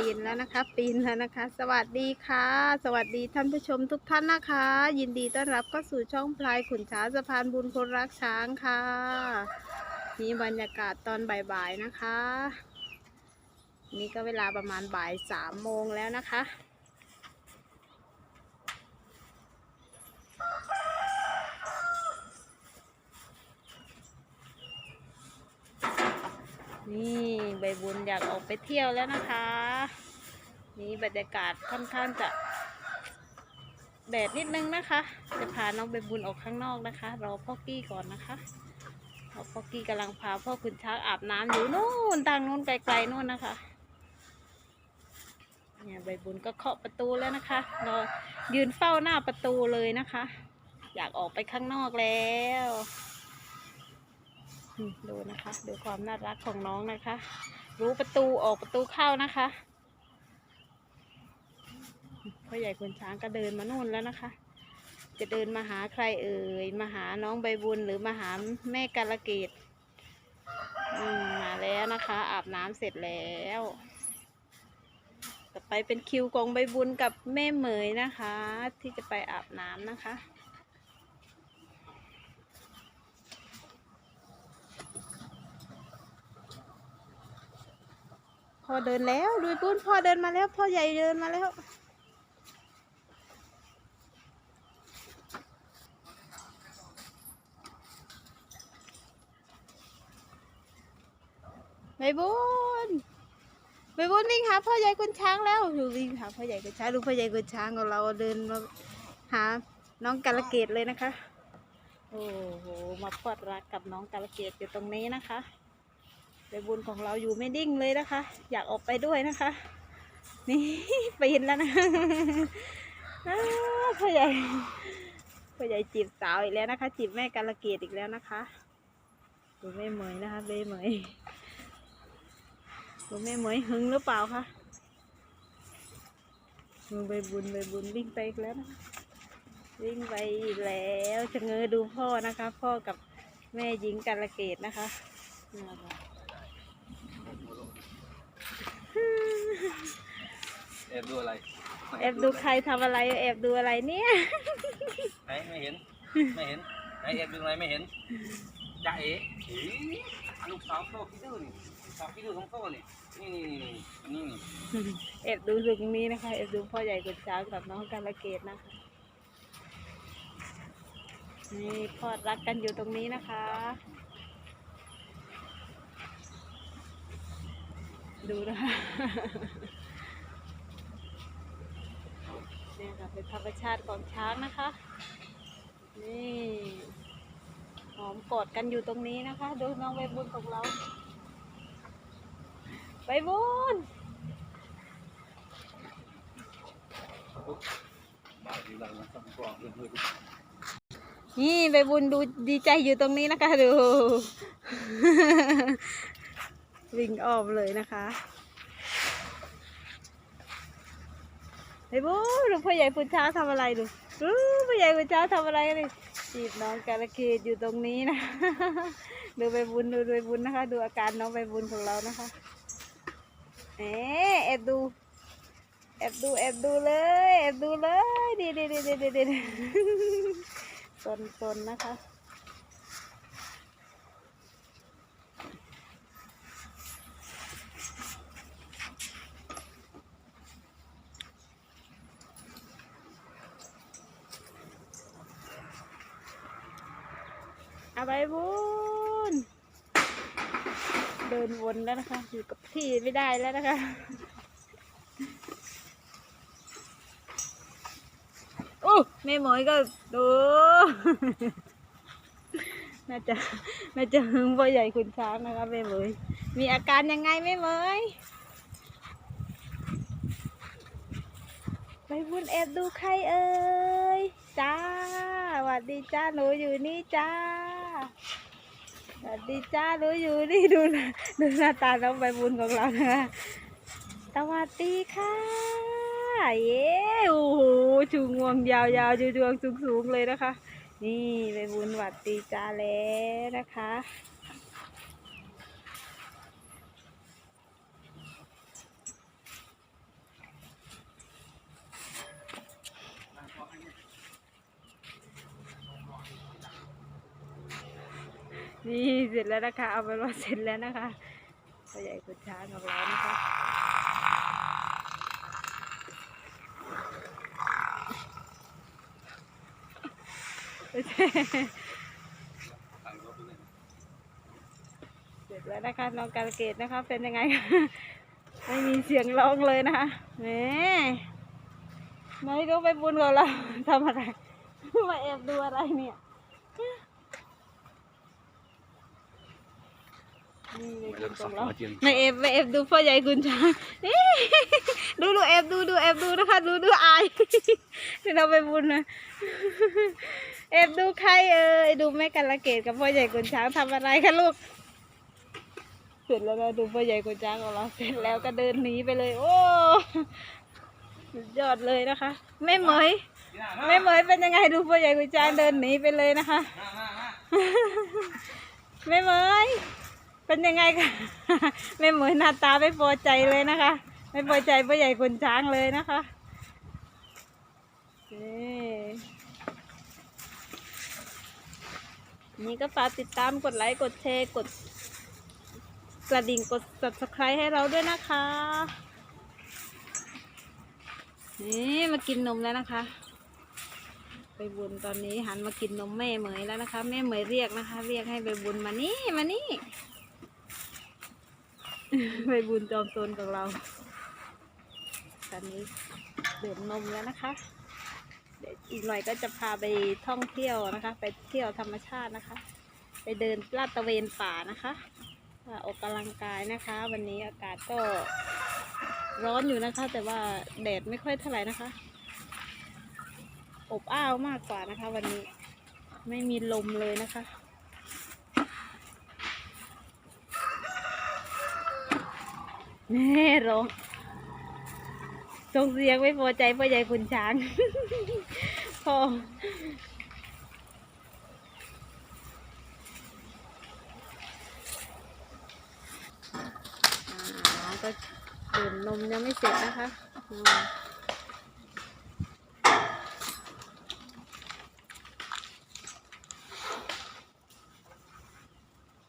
ปีนแล้วนะคะ ปีนแล้วนะคะ สวัสดีค่ะ สวัสดีท่านผู้ชมทุกท่านนะคะ ยินดีต้อนรับเข้าสู่ช่องพลายขุนช้างสะพานบุญคนรักช้างค่ะนี่บรรยากาศตอนบ่ายๆนะคะ นี่ก็เวลาประมาณบ่ายสามโมงแล้วนะคะ นี่ใบบุญอยากออกไปเที่ยวแล้วนะคะ นี่บรรยากาศค่อนข้างจะแดดนิดนึงนะคะ จะพาน้องใบบุญออกข้างนอกนะคะ รอพ่อกี้ก่อนนะคะเพราะพ่อกี้กำลังพาพ่อขุนช้างอาบน้ำอยู่นู่นทางนู้นไกลๆนู่นนะคะเนี่ยใบบุญก็เคาะประตูแล้วนะคะรอยืนเฝ้าหน้าประตูเลยนะคะ อยากออกไปข้างนอกแล้ว ดูนะคะ ดูความน่ารักของน้องนะคะ รู้ประตูออกประตูเข้านะคะพ่อใหญ่คุณช้างก็เดินมานู่นแล้วนะคะ จะเดินมาหาใครเอ่ย มาหาน้องใบบุญหรือมาหาแม่กาลเกตมมาแล้วนะคะ อาบน้ำเสร็จแล้ว ต่อไปเป็นคิวของใบบุญกับแม่เหมยนะคะ ที่จะไปอาบน้ำนะคะ พ่อเดินแล้วดูปุ้นพ่อเดินมาแล้ว พ่อใหญ่เดินมาแล้ว ใบบุญใบบุญวิ่งหาพ่อใหญ่คุณช้างแล้วดูวิ่งหาพ่อใหญ่คุณช้างดูพ่อใหญ่คุณช้างของเราเดินมาหาน้องกาลเกตเลยนะคะ โอ้โห มาพอดรักกับน้องกาลเกตอยู่ตรงนี้นะคะ ใบบุญของเราอยู่ไม่ดิ้งเลยนะคะ อยากออกไปด้วยนะคะ นี่ปีนแล้วนะอ้าวพ่อใหญ่พ่อใหญ่จีบสาวอีกแล้วนะคะ จีบแม่กาลเกตอีกแล้วนะคะดูแม่เหมยนะคะแม่เหมยดูแม่เหมยหึงหรือเปล่าคะมือใบบุญใบบุญวิ่งไปอีกแล้วนะวิ่งไปอีกแล้วจะเงอดูพ่อนะคะ พ่อกับแม่หญิงกาลเกตนะคะนี่แหละค่ะ แอบดูอะไรแอบดูใครทำอะไรแอบดูอะไรเนี่ย ไหนไม่เห็น ไม่เห็น ไหนแอบดูอะไรไม่เห็นจ่าเอ๋อีลูกสาวโตคิดดูนี่ลูกสาวคิดดูของโตนี่ นี่นี่นี่นี่แอบดูตรงนี้นะคะแอบดูพ่อใหญ่กุดช้างกับน้องกาลเกตนะคะ นี่พอดรักกันอยู่ตรงนี้นะคะ ดูนะคะ เนี่ยค่ะเป็นธรรมชาติของช้างนะคะ นี่หอมกอดกันอยู่ตรงนี้นะคะ ดูน้องใบบุญของเราใบบุญนี่ใบบุญดูดีใจอยู่ตรงนี้นะคะดู วิ่งออมเลยนะคะ ใบบุญดูพ่อใหญ่ปุญช้าทำอะไรดูดูพ่อใหญ่ปุญช้าทำอะไรนี่จีบน้องกาลเกตอยู่ตรงนี้นะ ดูใบบุญดูใบบุญนะคะ ดูอาการน้องใบบุญของเรานะคะเอ๊แอบดูแอบดูแอบดูเลยแอบดูเลยดีดีดีดีดีดีตนตนนะคะ เอาไปบุญเดินวนแล้วนะคะ อยู่กับที่ไม่ได้แล้วนะคะโอ้แม่หมอยก็ดูน่าจะน่าจะหึงพ่อใหญ่คุณช้างนะคะแม่หมยมีอาการยังไงแม่หมยไปบุญแอบดูใครเอ่ยจ้าสวัสดีจ้าหนูอยู่นี่จ้า สวัสดีจ้ารู้อยู่นี่ดูนะดูหน้าตาน้องใบบุญของเรานะคะสวัสดีค่ะ เย้โอ้โหชูงวงยาวๆจูงๆสูงๆเลยนะคะ นี่ใบบุญหวัดดีจ้าแล้วนะคะ นี่เสร็จแล้วนะคะ เอาเป็นว่าเสร็จแล้วนะคะพ่อใหญ่คุณช้างของเรานะคะเสร็จแล้วนะคะน้องการเกดนะคะ เป็นยังไง ไม่มีเสียงร้องเลยนะคะแหมไม่รู้ไปบุญกับเราทำอะไร มาแอบดูอะไรเนี่ยนี่ ในบุญของเราไม่แอบไม่แอบดูพ่อใหญ่คุณช้างดูดูแอบดูดูแอบดูนะคะดูดูอายที่เราไปบุญนะแอบดูใครเอ่ยดูแม่กันละเกดกับพ่อใหญ่คุณช้างทำอะไรคะลูก เสร็จแล้วนะดูพ่อใหญ่คุณช้างของเราเสร็จแล้วก็เดินหนีไปเลย โอ้สุดยอดเลยนะคะแม่เหมยแม่เหมยเป็นยังไงดูพ่อใหญ่คุณช้างเดินหนีไปเลยนะคะแม่เหมย เป็นยังไงคะแม่เหมยหน้าตาไม่พอใจเลยนะคะ ไม่พอใจพ่อใหญ่คุณช้างเลยนะคะนี่นี่ก็ฝากติดตามกดไลค์กดแชร์กดกระดิ่งกด subscribe ให้เราด้วยนะคะ นี่มากินนมแล้วนะคะ ไปบุญตอนนี้หันมากินนมแม่เหมยแล้วนะคะ แม่เหมยเรียกนะคะ เรียกให้ไปบุญมานี่มานี่ ไปบุญจอมโซนของเรา ตอนนี้ดื่มนมแล้วนะคะ เดี๋ยวอีกหน่อยก็จะพาไปท่องเที่ยวนะคะ ไปเที่ยวธรรมชาตินะคะ ไปเดินลาดตระเวนป่านะคะอออกกำลังกายนะคะ วันนี้อากาศก็ร้อนอยู่นะคะ แต่ว่าแดดไม่ค่อยเท่าไหร่นะคะ อบอ้าวมากกว่านะคะ วันนี้ไม่มีลมเลยนะคะ แม่ร้องส่งเสียงไม่พอใจพ่อใหญ่คุณช้างพ่ออ่าก็ดื่มนมยังไม่เสร็จนะคะ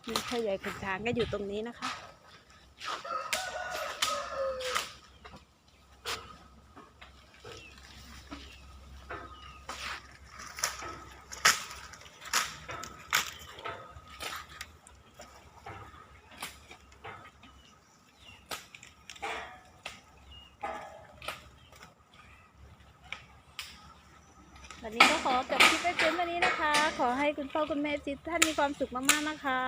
นี่พ่อใหญ่ขุนช้างก็อยู่ตรงนี้นะคะ วันนี้ก็ขอจบคลิปไว้เพียงเท่านี้นะคะ ขอให้คุณพ่อคุณแม่จิตท่านมีความสุขมากๆนะคะ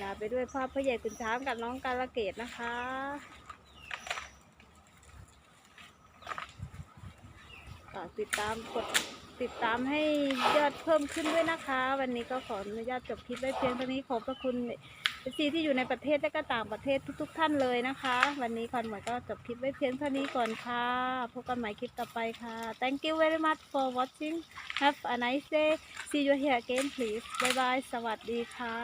ลาไปด้วยพ่อพ่อใหญ่คุณช้างกับน้องกาลเกตนะคะฝากติดตามกดติดตามให้ยอดเพิ่มขึ้นด้วยนะคะ วันนี้ก็ขออนุญาตจบคลิปไว้เพียงเท่านี้ขอบพระคุณ เอซีที่อยู่ในประเทศและก็ต่างประเทศทุก ๆ ท่านเลยนะคะ วันนี้คอนหมวยก็จบคลิปไว้เพียงเท่านี้ก่อนค่ะพบกันใหม่คลิปต่อไปค่ะ thank you very much for watching have a nice day see you here again please bye bye สวัสดีค่ะ